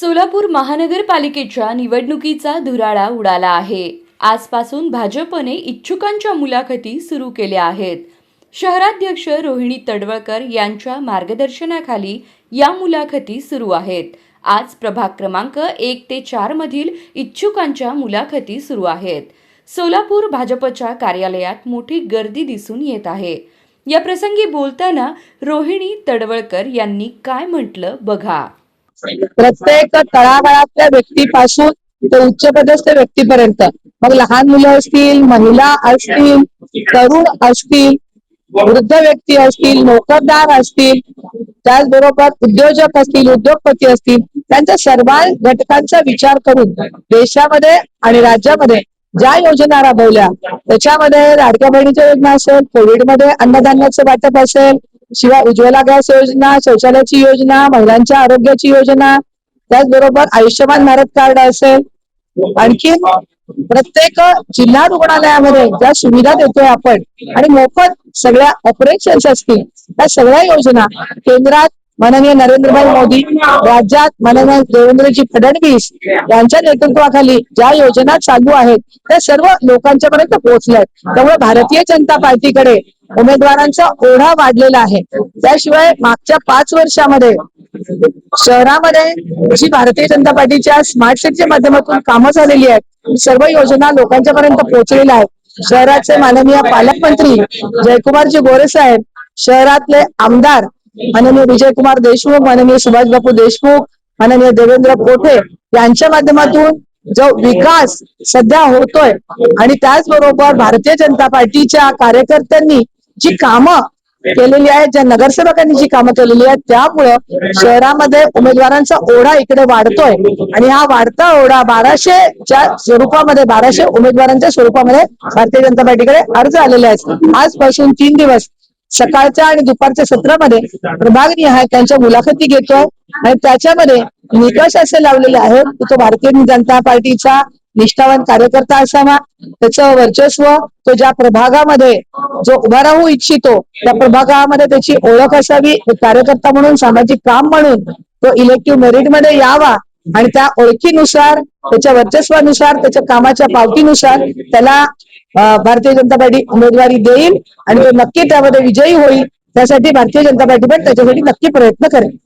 सोलापूर महानगरपालिकेच्या निवडणुकीचा धुराळा उडाला आहे. आजपासून भाजपने इच्छुकांच्या मुलाखती सुरू केल्या आहेत. शहराध्यक्ष रोहिणी तडवळकर यांच्या मार्गदर्शनाखाली या मुलाखती सुरू आहेत. आज प्रभाग क्रमांक एक ते चार मधील इच्छुकांच्या मुलाखती सुरू आहेत. सोलापूर भाजपच्या कार्यालयात मोठी गर्दी दिसून येत आहे. या प्रसंगी बोलताना रोहिणी तडवळकर यांनी काय म्हटलं बघा. प्रत्येक तळागाळातल्या व्यक्तीपासून ते उच्च पदस्थ व्यक्तीपर्यंत. मग लहान मुलं असतील महिला असतील तरुण असतील वृद्ध व्यक्ती असतील नोकरदार असतील त्याचबरोबर उद्योजक असतील उद्योगपती असतील त्यांच्या सर्व घटकांचा विचार करून देशामध्ये आणि राज्यामध्ये ज्या योजना राबवल्या त्याच्यामध्ये लाडक्या बहिणीच्या योजना असेल कोविडमध्ये अन्नधान्याचं वाटप असेल शिवाय उज्ज्वला गॅस योजना शौचालयाची योजना महिलांच्या आरोग्याची योजना त्याचबरोबर आयुष्यमान भारत कार्ड असेल. आणखी प्रत्येक जिल्हा रुग्णालयामध्ये ज्या सुविधा देतोय आपण आणि मोफत सगळ्या ऑपरेशन्स असतील त्या सगळ्या योजना केंद्रात माननीय नरेंद्रभाई मोदी राज्यात माननीय देवेंद्रजी फडणवीस यांच्या नेतृत्वाखाली ज्या योजना चालू आहेत त्या सर्व लोकांच्या पर्यंत आहेत. त्यामुळे भारतीय जनता पार्टीकडे उमेदवारांचा ओढा वाढलेला आहे. त्याशिवाय मागच्या पाच वर्षामध्ये शहरामध्ये जी भारतीय जनता पार्टीच्या स्मार्ट सिटीच्या माध्यमातून कामं झालेली आहेत सर्व योजना लोकांच्या पर्यंत पोहोचलेल्या आहेत. शहराचे माननीय पालकमंत्री जयकुमारजी गोरे साहेब शहरातले आमदार माननीय विजयकुमार देशमुख माननीय सुभाष बापू देशमुख माननीय देवेंद्र कोठे यांच्या माध्यमातून जो विकास सध्या होतोय आणि त्याचबरोबर भारतीय जनता पार्टीच्या कार्यकर्त्यांनी जी कामं केलेली आहेत ज्या नगरसेवकांनी जी कामं केलेली आहेत त्यामुळं शहरामध्ये उमेदवारांचा ओढा इकडे वाढतोय आणि हा वाढता ओढा बाराशेच्या स्वरूपामध्ये बाराशे उमेदवारांच्या स्वरूपामध्ये भारतीय जनता पार्टीकडे अर्ज आलेले आहेत. आजपासून तीन दिवस सकाळच्या आणि दुपारच्या सत्रामध्ये प्रभाग निहाय त्यांच्या मुलाखती घेतो. आणि त्याच्यामध्ये निकष असे लावलेले आहेत की तो भारतीय जनता पार्टीचा निष्ठावान कार्यकर्ता असावा. त्याचं वर्चस्व तो ज्या प्रभागामध्ये जो उभा राहू इच्छितो त्या प्रभागामध्ये त्याची ओळख असावी. कार्यकर्ता म्हणून सामाजिक काम म्हणून तो इलेक्टिव्ह मेरिटमध्ये यावा. आणि त्या ओळखीनुसार त्याच्या वर्चस्वानुसार त्याच्या कामाच्या पावतीनुसार त्याला भारतीय जनता पार्टी उमेदवारी देईल आणि तो नक्की त्यामध्ये विजयी होईल. त्यासाठी भारतीय जनता पार्टी पण त्याच्यासाठी नक्की प्रयत्न करेल.